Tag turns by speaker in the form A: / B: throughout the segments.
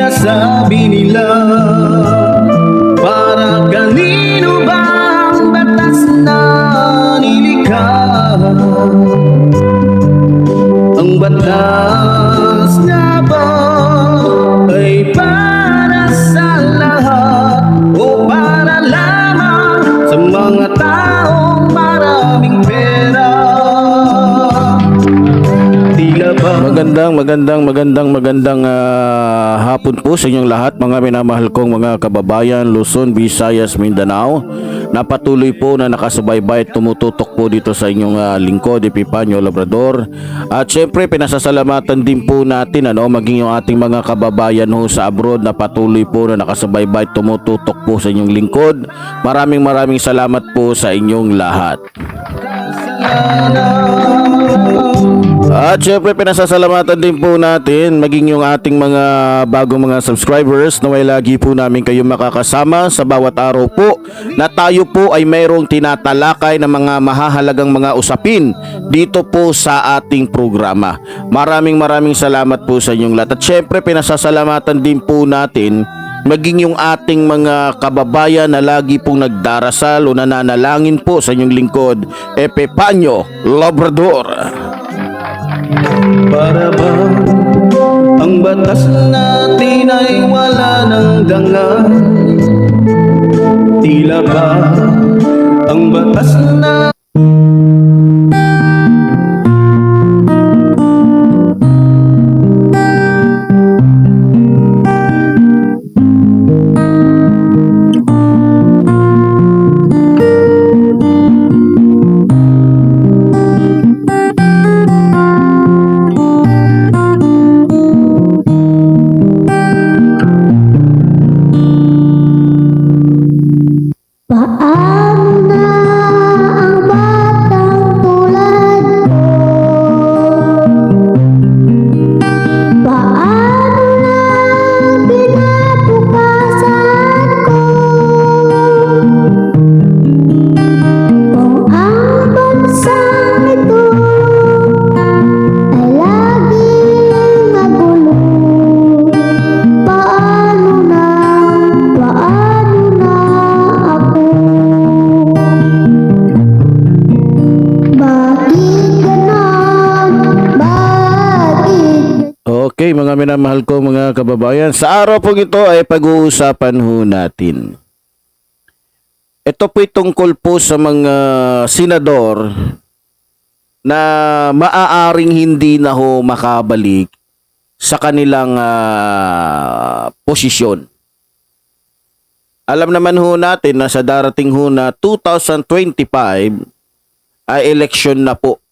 A: sinasabi nila? Para kanino ba ang batas na nilikha? Ang batas nga
B: Magandang, magandang, magandang, magandang ah, hapon po sa inyong lahat mga minamahal kong mga kababayan Luzon, Visayas, Mindanao. Na patuloy po na nakasubaybay at tumututok po dito sa inyong ah, lingkod, Epipanyo Labrador. At syempre pinasasalamatan din po natin ano, maging yung ating mga kababayan ho sa abroad na patuloy po na nakasubaybay at tumututok po sa inyong lingkod. Maraming maraming salamat po sa inyong lahat At syempre pinasasalamatan din po natin maging yung ating mga bagong mga subscribers na may lagi po namin kayo makakasama sa bawat araw po na tayo po ay mayroong tinatalakay na mga mahahalagang mga usapin dito po sa ating programa. Maraming maraming salamat po sa inyong lahat. At syempre pinasasalamatan din po natin maging yung ating mga kababayan na lagi pong nagdarasal o nananalangin po sa inyong lingkod, Epepanyo Labrador.
A: Para ba ang batas natin ay wala ng dangal? Tila ba ang batas na
B: mga minamahal ko mga kababayan, sa araw po ito ay pag-uusapan ho natin. Ito po'y tungkol po sa mga senador na maaaring hindi na ho makabalik sa kanilang ah, posisyon. Alam naman ho natin na sa darating ho na 2025 ay eleksyon na po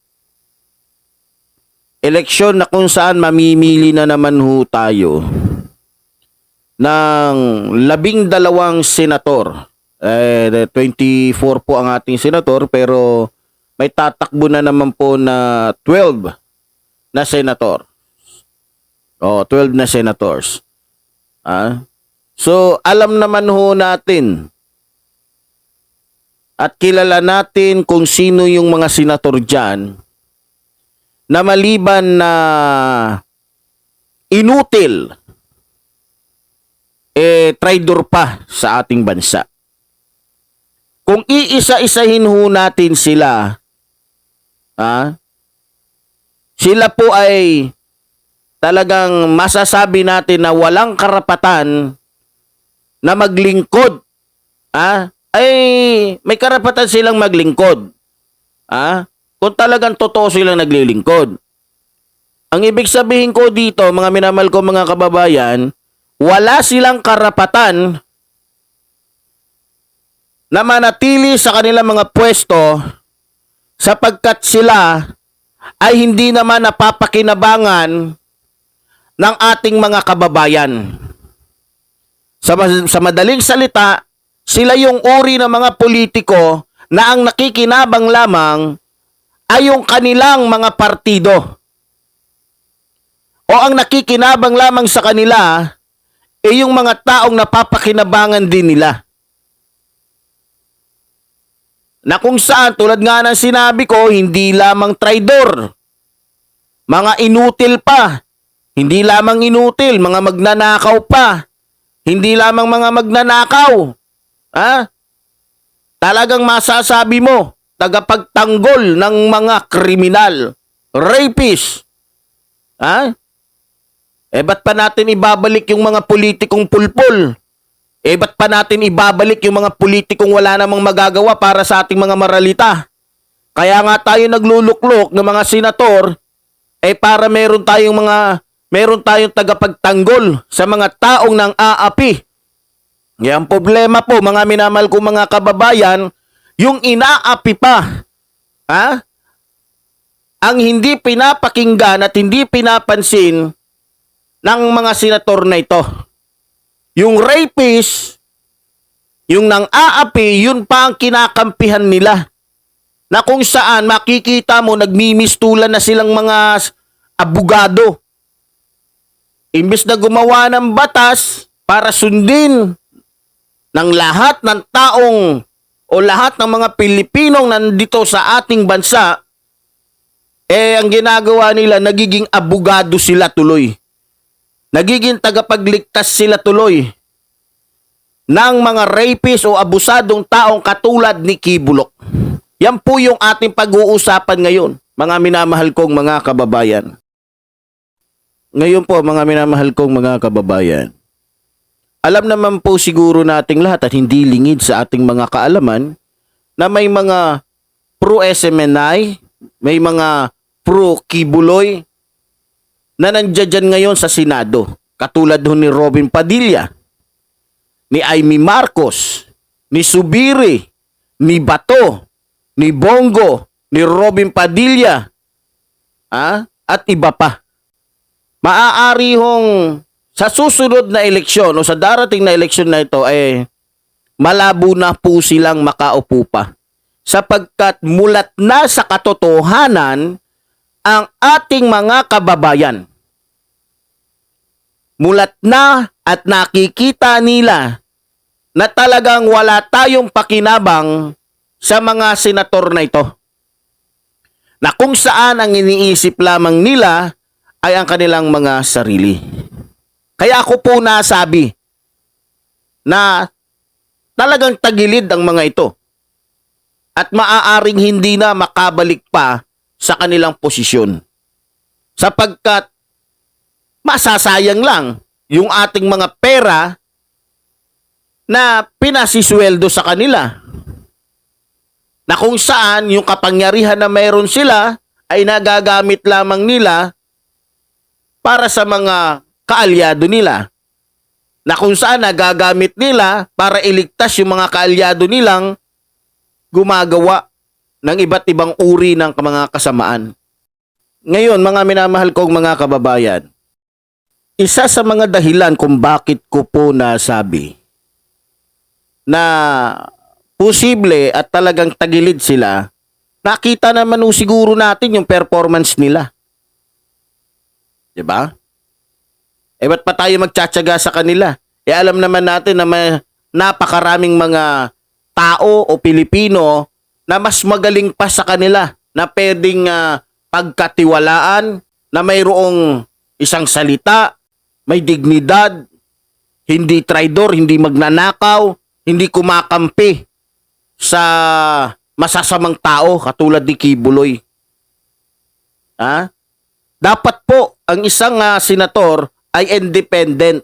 B: eleksyon na kung saan mamimili na naman ho tayo ng labing dalawang senator. Eh, 24 po ang ating senator pero may tatakbo na naman po na 12 na senator. Oh, 12 na senators. Ah? So, alam naman ho natin at kilala natin kung sino yung mga senator dyan na maliban na inutil eh traidor pa sa ating bansa. Kung iisa-isahin ho natin sila, ha, sila po ay talagang masasabi natin na walang karapatan na maglingkod. Ha? Ay, may karapatan silang maglingkod. Ha? Kung talagang totoo silang naglilingkod. Ang ibig sabihin ko dito, mga minamal ko mga kababayan, wala silang karapatan na manatili sa kanilang mga pwesto sapagkat sila ay hindi naman napapakinabangan ng ating mga kababayan. Sa, sa madaling salita, sila yung uri ng mga politiko na ang nakikinabang lamang ay yung kanilang mga partido. O ang nakikinabang lamang sa kanila ay yung mga taong napapakinabangan din nila. Na kung saan, tulad nga ng sinabi ko, hindi lamang traidor. Mga inutil pa. Hindi lamang inutil, mga magnanakaw pa. Hindi lamang mga magnanakaw. Ha? Talagang masasabi mo, tagapagtanggol ng mga kriminal, rapist. Ha? Eh ba't pa natin ibabalik yung mga politikong pulpul? Eh ba't pa natin ibabalik yung mga politikong wala namang magagawa para sa ating mga maralita? Kaya nga tayo nagluluklok ng mga senator eh para meron tayong mga meron tayong tagapagtanggol sa mga taong nang aapi. Yan problema po mga minamahal ko mga kababayan, yung inaapi pa. Ha? Ang hindi pinapakinggan at hindi pinapansin ng mga senator na ito. Yung rapist, yung nang aapi, yun pa ang kinakampihan nila. Na kung saan makikita mo nagmimistulan na silang mga abogado. Imbes na gumawa ng batas para sundin ng lahat ng taong o lahat ng mga Pilipinong nandito sa ating bansa, eh ang ginagawa nila, nagiging abogado sila tuloy. Nagiging tagapagligtas sila tuloy ng mga rapist o abusadong taong katulad ni Kibulok. Yan po yung ating pag-uusapan ngayon, mga minamahal kong mga kababayan. Ngayon po, mga minamahal kong mga kababayan, alam naman po siguro nating lahat at hindi lingid sa ating mga kaalaman na may mga pro-SMNI, may mga pro-Kibuloy na nandiyan ngayon sa Senado. Katulad ho ni Robin Padilla, ni Amy Marcos, ni Subiri, ni Bato, ni Bongo, ni Robin Padilla, ah, at iba pa. Maaari hong sa susunod na eleksyon o sa darating na eleksyon na ito ay malabo na po silang makaupo pa. Sapagkat mulat na sa katotohanan ang ating mga kababayan. Mulat na at nakikita nila na talagang wala tayong pakinabang sa mga senator na ito. Na kung saan ang iniisip lamang nila ay ang kanilang mga sarili. Kaya ako po nasabi na talagang tagilid ang mga ito at maaaring hindi na makabalik pa sa kanilang posisyon. Sapagkat masasayang lang yung ating mga pera na pinasisweldo sa kanila. Na kung saan yung kapangyarihan na mayroon sila ay nagagamit lamang nila para sa mga kaalyado nila. Na kung saan nagagamit nila para iligtas yung mga kaalyado nilang gumagawa ng iba't ibang uri ng mga kasamaan. Ngayon, mga minamahal kong mga kababayan, isa sa mga dahilan kung bakit ko po nasabi na posible at talagang tagilid sila, nakita naman siguro natin yung performance nila. 'Di ba? Eh ba't pa tayo magtsatsaga sa kanila? Eh alam naman natin na may napakaraming mga tao o Pilipino na mas magaling pa sa kanila na pwedeng ah, pagkatiwalaan na mayroong isang salita, may dignidad, hindi traidor, hindi magnanakaw, hindi kumakampi sa masasamang tao katulad ni Kibuloy. Ha? Dapat po ang isang ah, senator ay independent.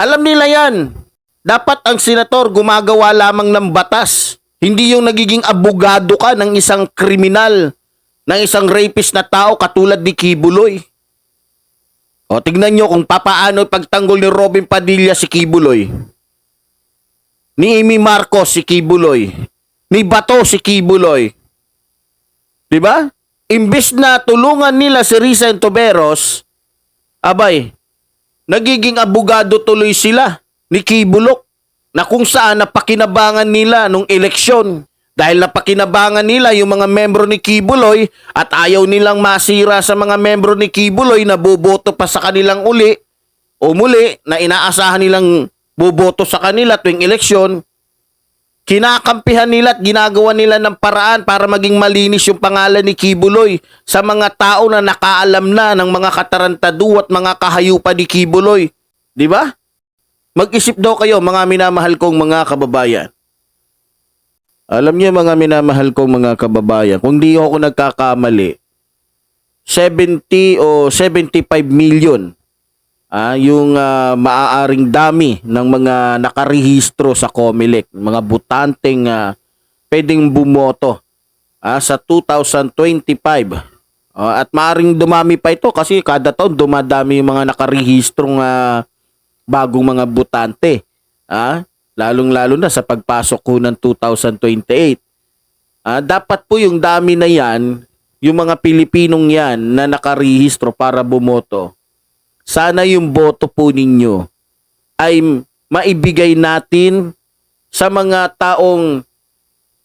B: Alam nila yan. Dapat ang senator gumagawa lamang ng batas. Hindi yung nagiging abogado ka ng isang kriminal, ng isang rapist na tao katulad ni Kibuloy. O tignan nyo kung papaano pagtanggol ni Robin Padilla si Kibuloy. Ni Amy Marcos si Kibuloy. Ni Bato si Kibuloy. 'Di ba? Imbes na tulungan nila si Risa Toberos, abay, nagiging abogado tuloy sila ni Kibulok na kung saan napakinabangan nila nung eleksyon. Dahil napakinabangan nila yung mga membro ni Kibuloy at ayaw nilang masira sa mga membro ni Kibuloy na boboto pa sa kanilang uli o muli na inaasahan nilang boboto sa kanila tuwing eleksyon, kinakampihan nila at ginagawa nila ng paraan para maging malinis yung pangalan ni Kibuloy sa mga tao na nakaalam na ng mga katarantado at mga kahayupan ni Kibuloy. Di ba? Mag-isip daw kayo mga minamahal kong mga kababayan. Alam niyo mga minamahal kong mga kababayan, kung di ako nagkakamali, 70 o 75 million ah, yung ah, maaaring dami ng mga nakarehistro sa COMELEC, mga butanteng ah, pwedeng bumoto ah, sa 2025. Ah, at maaring dumami pa ito kasi kada taon dumadami yung mga nakarehistrong ah, bagong mga butante. Ah, lalong-lalo na sa pagpasok ko ng 2028. Ah, dapat po yung dami na yan, yung mga Pilipinong yan na nakarehistro para bumoto, sana yung boto po ninyo ay maibigay natin sa mga taong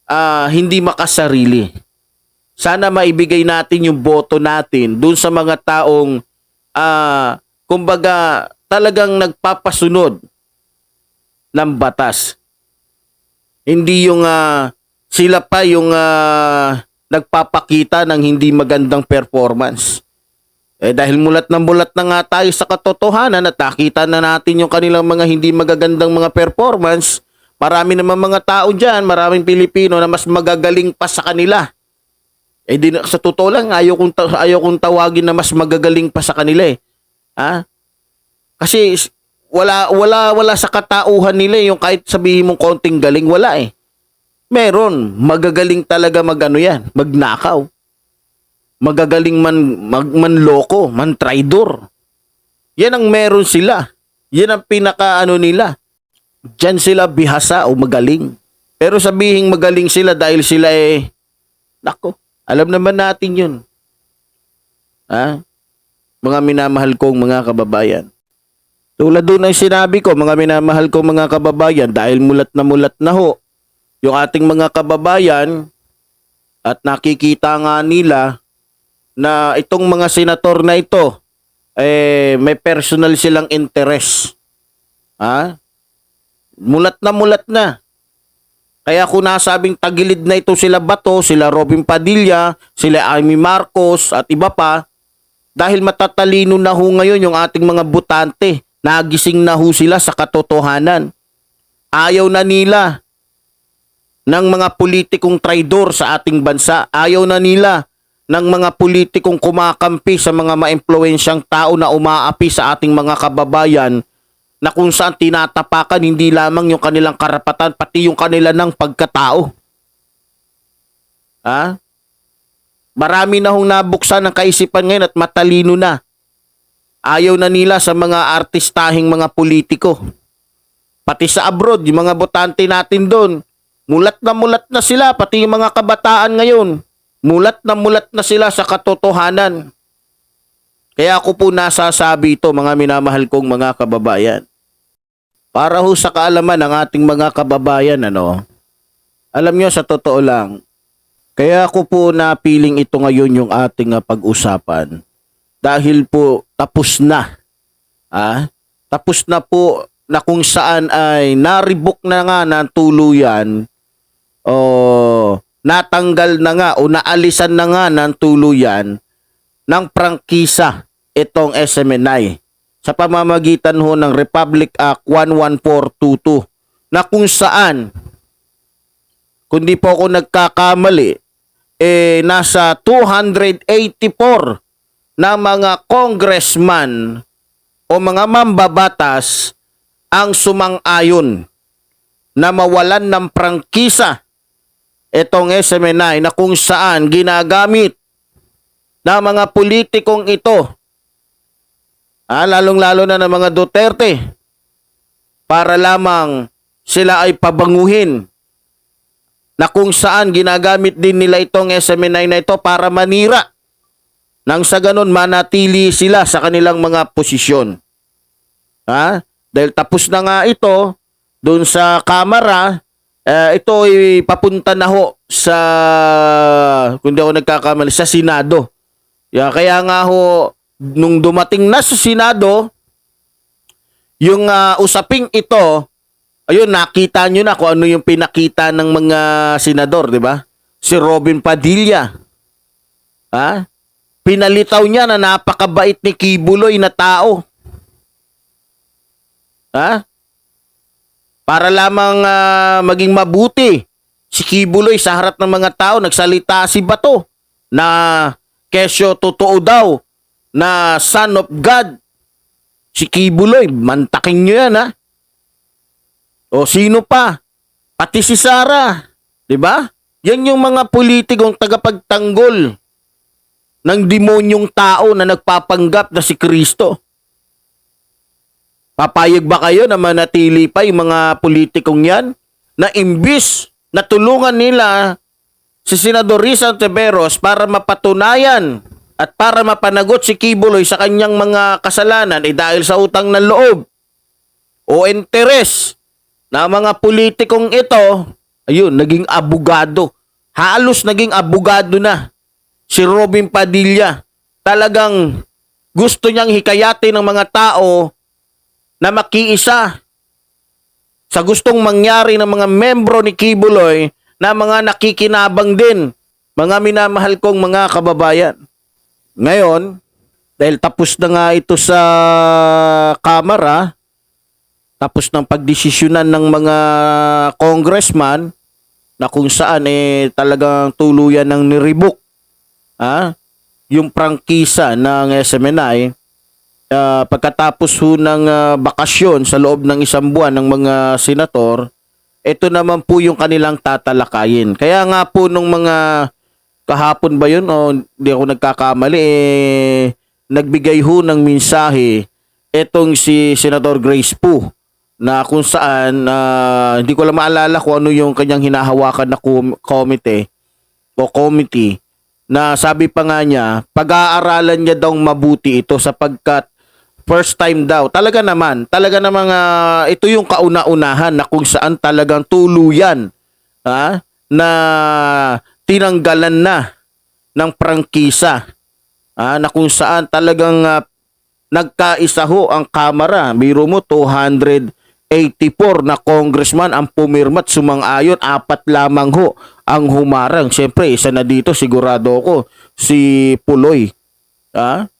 B: ah, hindi makasarili. Sana maibigay natin yung boto natin dun sa mga taong ah, kumbaga talagang nagpapasunod ng batas. Hindi yung ah, sila pa yung ah, nagpapakita ng hindi magandang performance. Eh dahil mulat na mulat na nga tayo sa katotohanan at nakita na natin yung kanilang mga hindi magagandang mga performance, marami naman mga tao dyan, maraming Pilipino na mas magagaling pa sa kanila. Eh di, sa totoo lang, ayaw kong, ayaw kong tawagin na mas magagaling pa sa kanila eh. Ha? Kasi wala wala wala sa katauhan nila yung kahit sabihin mong konting galing wala eh. Meron, magagaling talaga magano yan, magnakaw. Magagaling man mag, manloko, man traidor. Yan ang meron sila. Yan ang pinaka ano nila. Diyan sila bihasa o magaling. Pero sabihin magaling sila dahil sila eh nako, alam naman natin 'yun. Ha? Mga minamahal kong mga kababayan. Tulad doon ay sinabi ko, mga minamahal kong mga kababayan, dahil mulat na mulat na ho, yung ating mga kababayan, at nakikita nga nila na itong mga senator na ito, eh, may personal silang interest. Ha? Mulat na mulat na. Kaya kung nasabing tagilid na ito sila Bato, sila Robin Padilla, sila Amy Marcos at iba pa, dahil matatalino na ho ngayon yung ating mga butante. Nagising na ho sila sa katotohanan. Ayaw na nila ng mga politikong traidor sa ating bansa. Ayaw na nila ng mga politikong kumakampi sa mga maimpluwensyang tao na umaapi sa ating mga kababayan na kung saan tinatapakan hindi lamang yung kanilang karapatan pati yung kanila ng pagkatao. Ha? Marami na hong nabuksan ng kaisipan ngayon at matalino na. Ayaw na nila sa mga artistahing mga politiko. Pati sa abroad, yung mga botante natin doon, mulat na mulat na sila, pati yung mga kabataan ngayon, mulat na mulat na sila sa katotohanan. Kaya ako po nasasabi ito, mga minamahal kong mga kababayan. Para ho sa kaalaman ng ating mga kababayan, ano, alam nyo, sa totoo lang, kaya ako po napiling ito ngayon yung ating ah, pag-usapan. Dahil po tapos na. Ah, tapos na po na kung saan ay naribok na nga ng tuluyan o natanggal na nga o naalisan na nga ng tuluyan ng prangkisa itong SMNI sa pamamagitan ho ng Republic Act 11422 na kung saan kung di po ako nagkakamali eh nasa 284 na mga congressman o mga mambabatas ang sumang-ayon na mawalan ng prangkisa itong SMNI na kung saan ginagamit ng mga politikong ito ah, lalong-lalo na ng mga Duterte para lamang sila ay pabanguhin na kung saan ginagamit din nila itong SMNI na ito para manira nang sa ganun manatili sila sa kanilang mga posisyon. Ha? Dahil tapos na nga ito doon sa kamera, eh, ito ay papunta na ho sa kung di ako nagkakamali sa Senado. Yeah, kaya nga ho nung dumating na sa Senado yung ah, usaping ito ayun nakita nyo na kung ano yung pinakita ng mga senador, di ba? Si Robin Padilla. Ha? Pinalitaw niya na napakabait ni Kibuloy na tao. Ha? Para lamang ah, maging mabuti si Kibuloy sa harap ng mga tao, nagsalita si Bato na kesyo totoo daw na son of God. Si Kibuloy, mantakin nyo yan ha. O sino pa? Pati si Sara. 'Di ba? Yan yung mga politikong tagapagtanggol ng demonyong tao na nagpapanggap na si Kristo. Papayag ba kayo na manatili pa yung mga politikong yan na imbis na tulungan nila si Senador Rizal Teberos para mapatunayan at para mapanagot si Kibuloy sa kanyang mga kasalanan eh dahil sa utang ng loob o interes na mga politikong ito, ayun, naging abogado. Halos naging abogado na si Robin Padilla. Talagang gusto niyang hikayatin ng mga tao na makiisa sa gustong mangyari ng mga membro ni Kibuloy na mga nakikinabang din, mga minamahal kong mga kababayan. Ngayon, dahil tapos na nga ito sa kamera, tapos ng pagdesisyonan ng mga congressman na kung saan eh talagang tuluyan ng niribok ah, yung prangkisa ng SMNI ah, pagkatapos ho ng ah, bakasyon sa loob ng isang buwan ng mga senator, ito naman po yung kanilang tatalakayin. Kaya nga po nung mga kahapon ba yun o hindi ako nagkakamali eh nagbigay ho ng mensahe etong si Senator Grace Pu na kung saan ah, hindi ko lang maalala kung ano yung kanyang hinahawakan na com- committee o committee na sabi pa nga niya, pag-aaralan niya daw mabuti ito sapagkat first time daw. Talaga naman, talaga namang ah, ito yung kauna-unahan na kung saan talagang tuluyan ha, na tinanggalan na ng prangkisa ah, na kung saan talagang ah, nagkaisa ho ang kamera. Biro mo 284 na congressman ang pumirmat sumang-ayon, apat lamang ho ang humarang. Siyempre, isa na dito sigurado ko si Puloy. Ah?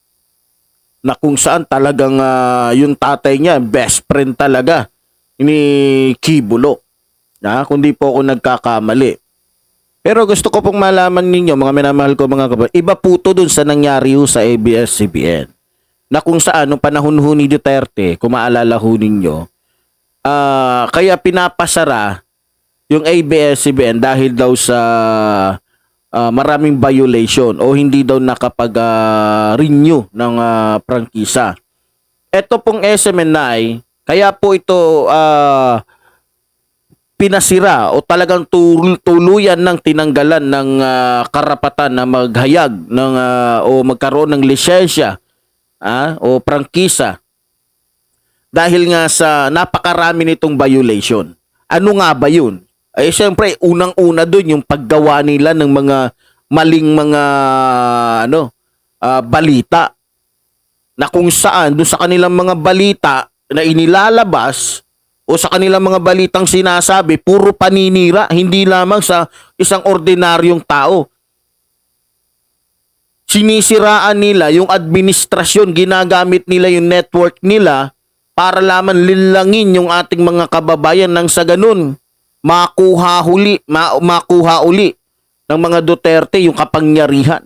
B: Na kung saan talagang ah, yung tatay niya, best friend talaga ni Kibulo. Ah, kung di po ako nagkakamali. Pero gusto ko pong malaman ninyo, mga minamahal ko mga kapatid, iba po to dun sa nangyari ho sa ABS-CBN. Na kung saan, nung panahon ho ni Duterte, kung maalala ho ninyo, ah, kaya pinapasara yung ABS-CBN dahil daw sa ah, maraming violation o hindi daw nakapag-renew ng ah, prangkisa. Ito pong SMNI, kaya po ito ah, pinasira o talagang tul- tuluyan ng tinanggalan ng ah, karapatan na maghayag ng ah, o magkaroon ng lisensya ah, o prangkisa dahil nga sa napakarami nitong violation. Ano nga ba yun? Ay siyempre unang-una doon yung paggawa nila ng mga maling mga ano ah, balita na kung saan doon sa kanilang mga balita na inilalabas o sa kanilang mga balitang sinasabi, puro paninira, hindi lamang sa isang ordinaryong tao. Sinisiraan nila yung administrasyon, ginagamit nila yung network nila para lamang linlangin yung ating mga kababayan nang sa ganun makuha huli, ma- makuha uli ng mga Duterte yung kapangyarihan.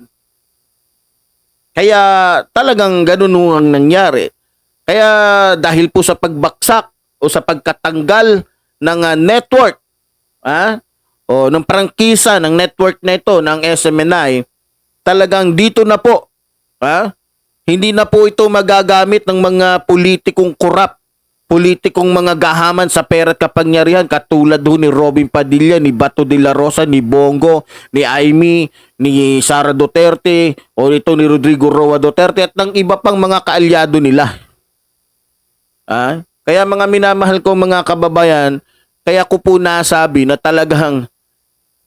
B: Kaya talagang ganun ang nangyari. Kaya dahil po sa pagbaksak o sa pagkatanggal ng ah, network ah, o ng prangkisa ng network na ito ng SMNI, talagang dito na po ah, hindi na po ito magagamit ng mga politikong korap, politikong mga gahaman sa pera at kapangyarihan katulad ho ni Robin Padilla, ni Bato de la Rosa, ni Bongo, ni Amy, ni Sara Duterte, o ito ni Rodrigo Roa Duterte at ng iba pang mga kaalyado nila. Ah? Kaya mga minamahal ko mga kababayan, kaya ko po nasabi na talagang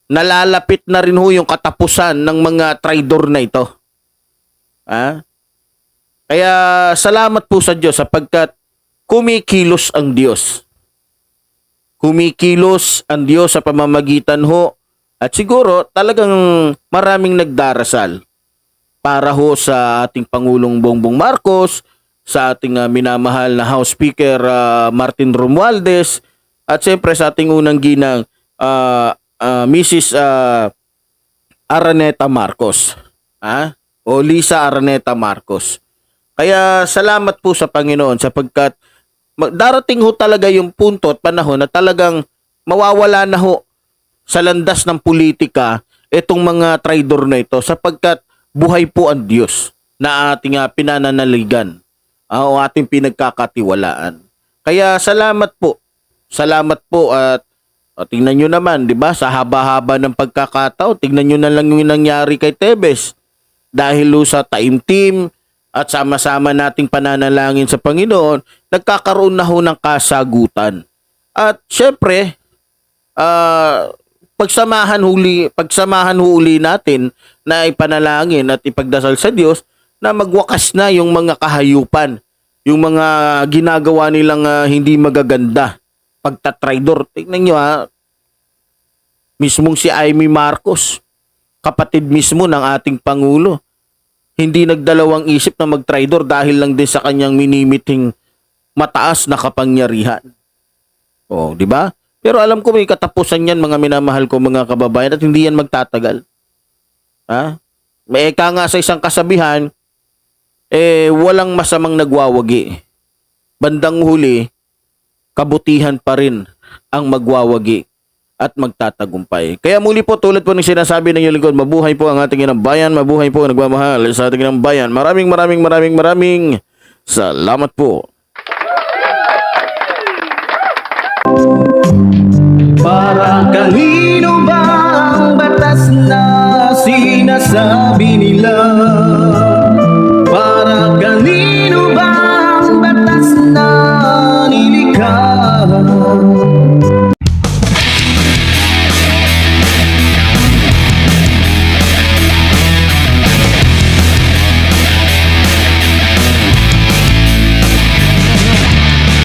B: nalalapit na rin ho yung katapusan ng mga traidor na ito. Ah? Kaya salamat po sa Diyos sapagkat kumikilos ang Diyos. Kumikilos ang Diyos sa pamamagitan ho at siguro talagang maraming nagdarasal para ho sa ating Pangulong Bongbong Marcos, sa ating ah, minamahal na House Speaker ah, Martin Romualdez at siyempre sa ating unang ginang ah, ah, Mrs. ah, Araneta Marcos. Ha? O Lisa Araneta Marcos. Kaya salamat po sa Panginoon sapagkat darating ho talaga yung punto at panahon na talagang mawawala na ho sa landas ng politika itong mga traidor na ito sapagkat buhay po ang Diyos na ating ah, pinananaligan ah, o ating pinagkakatiwalaan. Kaya salamat po. Salamat po at o, tingnan nyo naman, di ba? Sa haba-haba ng pagkakatao, tingnan nyo na lang yung nangyari kay Tebes. Dahil ho sa taimtim at sama-sama nating pananalangin sa Panginoon, nagkakaroon na ho ng kasagutan. At syempre, ah, pagsamahan huli, pagsamahan huli natin na ipanalangin at ipagdasal sa Diyos na magwakas na yung mga kahayupan, yung mga ginagawa nilang ah, hindi magaganda, pagtatraidor. Tingnan nyo ha, mismong si Amy Marcos, kapatid mismo ng ating Pangulo, hindi nagdalawang isip na magtraidor dahil lang din sa kanyang minimiting mataas na kapangyarihan. Oh, di ba? Pero alam ko may katapusan yan mga minamahal ko mga kababayan at hindi yan magtatagal. Ha? May eka nga sa isang kasabihan, eh walang masamang nagwawagi. Bandang huli, kabutihan pa rin ang magwawagi at magtatagumpay. Kaya muli po tulad po ng sinasabi ng iyong lingkod, mabuhay po ang ating inang bayan, mabuhay po ang nagmamahal sa ating inang bayan. Maraming maraming maraming maraming salamat po.
A: Para kanino ba ang batas na sinasabi nila? Para kanino ba ang batas na nilikha?